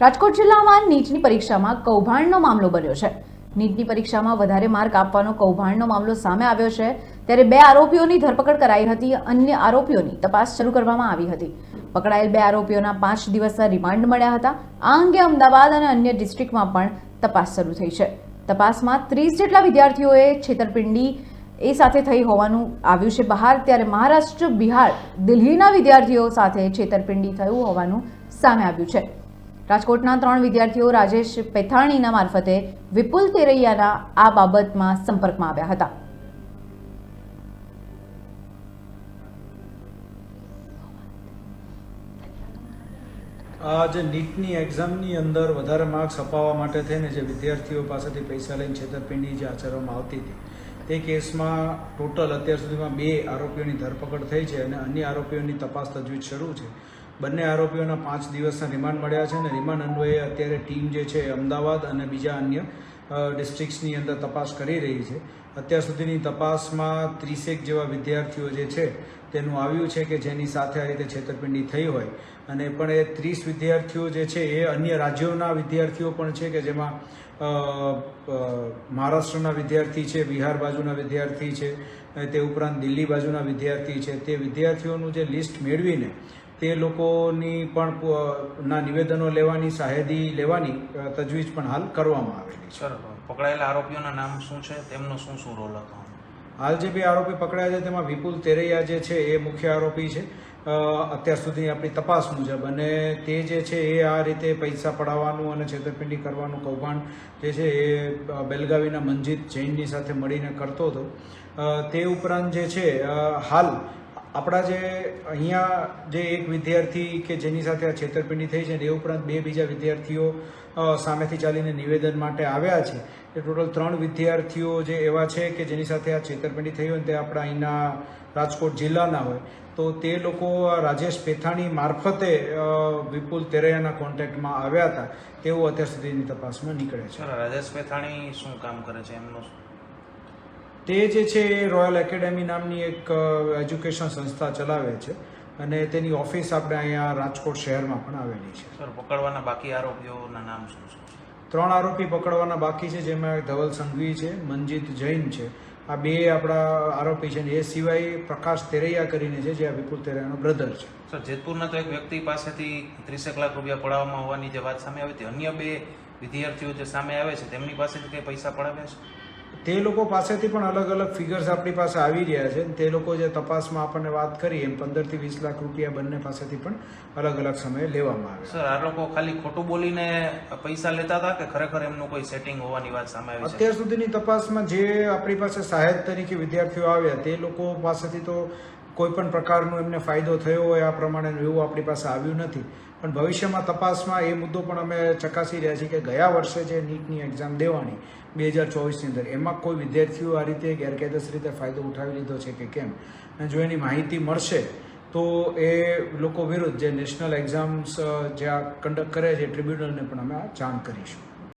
રાજકોટ જિલ્લામાં નીટની પરીક્ષામાં કૌભાંડનો મામલો બન્યો છે. નીટની પરીક્ષામાં વધારે માર્ક આપવાનો કૌભાંડનો મામલો સામે આવ્યો છે, ત્યારે બે આરોપીઓની ધરપકડ કરાઈ હતી, અન્ય આરોપીઓની તપાસ શરૂ કરવામાં આવી હતી. પકડાયેલ બે આરોપીઓના પાંચ દિવસના રિમાન્ડ મળ્યા હતા. આ અંગે અમદાવાદ અને અન્ય ડિસ્ટ્રિક્ટમાં પણ તપાસ શરૂ થઈ છે. તપાસમાં ત્રીસ જેટલા વિદ્યાર્થીઓએ છેતરપિંડી એ સાથે થઈ હોવાનું આવ્યું છે. બહાર ત્યારે મહારાષ્ટ્ર, બિહાર, દિલ્હીના વિદ્યાર્થીઓ સાથે છેતરપિંડી થયું હોવાનું સામે આવ્યું છે. રાજકોટના ત્રણ વિદ્યાર્થીઓ રાજેશ પેથાણીના મારફતે વિપુલ તેરૈયાના આ બાબતમાં સંપર્કમાં આવ્યા હતા. આ જે નીટની એક્ઝામની અંદર વધારે માર્ક્સ અપાવવા માટે થઈને જે વિદ્યાર્થીઓ પાસેથી પૈસા લઈને છેતરપિંડી જે આચરવામાં આવતી હતી, તે કેસમાં ટોટલ અત્યાર સુધીમાં બે આરોપીઓની ધરપકડ થઈ છે અને અન્ય આરોપીઓની તપાસ તજવીજ શરૂ છે. બંને આરોપીઓના પાંચ દિવસના રિમાન્ડ મળ્યા છે અને રિમાન્ડ અન્વયે અત્યારે ટીમ જે છે અમદાવાદ અને બીજા અન્ય ડિસ્ટ્રિક્ટ્સની અંદર તપાસ કરી રહી છે. અત્યાર સુધીની તપાસમાં ત્રીસેક જેવા વિદ્યાર્થીઓ જે છે, તેનું આવ્યું છે કે જેની સાથે આ રીતે છેતરપિંડી થઈ હોય. અને પણ એ ત્રીસ વિદ્યાર્થીઓ જે છે, એ અન્ય રાજ્યોના વિદ્યાર્થીઓ પણ છે કે જેમાં મહારાષ્ટ્રના વિદ્યાર્થી છે, બિહાર બાજુના વિદ્યાર્થી છે તે ઉપરાંત દિલ્હી બાજુના વિદ્યાર્થી છે. તે વિદ્યાર્થીઓનું જે લિસ્ટ મેળવીને તે લોકોની પણ ના નિવેદનો લેવાની સાહેદી લેવાની તજવીજ પણ હાલ કરવામાં આવેલી છે. સર પકડાયેલા આરોપીઓના નામ શું છે? તેમનો શું શું રોલ હતો? હાલ જે બે આરોપી પકડાયા છે, તેમાં વિપુલ તેરૈયા જે છે, એ મુખ્ય આરોપી છે. અત્યાર સુધીની આપણી તપાસ મુજબ. અને તે જે છે, એ આ રીતે પૈસા પડાવવાનું અને છેતરપિંડી કરવાનું કૌભાંડ જે છે, એ બેલગાવીના મંજીત જૈનની સાથે મળીને કરતો હતો. તે ઉપરાંત જે છે હાલ આપણા જે અહીંયા જે એક વિદ્યાર્થી કે જેની સાથે આ છેતરપિંડી થઈ છે ને એ ઉપરાંત બે બીજા વિદ્યાર્થીઓ સામેથી ચાલીને નિવેદન માટે આવ્યા છે, એ ટોટલ ત્રણ વિદ્યાર્થીઓ જે એવા છે કે જેની સાથે આ છેતરપિંડી થઈ હોય તે આપણા અહીંના રાજકોટ જિલ્લાના હોય. તો તે લોકો રાજેશ પેથાણી મારફતે વિપુલ તેરૈયાના કોન્ટેક્ટમાં આવ્યા હતા. તેવું અત્યાર સુધીની તપાસમાં નીકળે છે. રાજેશ પેથાણી શું કામ કરે છે? એમનું? તે જે છે એ રોયલ એકેડેમી નામની એક એજ્યુકેશન સંસ્થા ચલાવે છે અને તેની ઓફિસ આપણે અહીંયા રાજકોટ શહેરમાં પણ આવેલી છે. સર પકડવાના બાકી આરોપીઓના નામ શું છે? ત્રણ આરોપી પકડવાના બાકી છે જેમાં ધવલ સંઘવી છે મનજીત જૈન છે. આ બે આપણા આરોપી છે એ સિવાય પ્રકાશ તેરૈયા કરીને છે જે આ વિપુલ તેરૈયાનો બ્રધર છે. સર જેતપુરના તો એક વ્યક્તિ પાસેથી ત્રીસેક લાખ રૂપિયા પડાવવામાં હોવાની જે વાત સામે આવી હતી. અન્ય બે વિદ્યાર્થીઓ જે સામે આવે છે તેમની પાસેથી કઈ પૈસા પડાવ્યા છે? તે લોકો પાસેથી પણ અલગ અલગ ફિગર્સ આપણી પાસે આવી રહ્યા છે. તે લોકો જે તપાસમાં આપણને વાત કરી એમ પંદરથી વીસ લાખ રૂપિયા બંને પાસેથી પણ અલગ અલગ સમયે લેવામાં આવે. સર આ લોકો ખાલી ખોટું બોલીને પૈસા લેતા હતા કે ખરેખર એમનું કોઈ સેટિંગ હોવાની વાત સામે આવી અત્યાર સુધીની તપાસમાં જે આપણી પાસે સહાયક તરીકે વિદ્યાર્થીઓ આવ્યા તે લોકો પાસેથી તો કોઈ પણ પ્રકારનો એમને ફાયદો થયો હોય આ પ્રમાણે એવું આપણી પાસે આવ્યું નથી. પણ ભવિષ્યમાં તપાસમાં એ મુદ્દો પણ અમે ચકાસી રહ્યા છીએ કે ગયા વર્ષે જે નીટની એક્ઝામ દેવાની બે હજાર ચોવીસની અંદર, એમાં કોઈ વિદ્યાર્થીઓ આ રીતે ગેરકાયદેસર રીતે ફાયદો ઉઠાવી લીધો છે કે કેમ? અને જો એની માહિતી મળશે, તો એ લોકો વિરુદ્ધ જે નેશનલ એક્ઝામ્સ જે આ કન્ડક્ટ કરે છે ટ્રિબ્યુનલને પણ અમે આ જાણ કરીશું.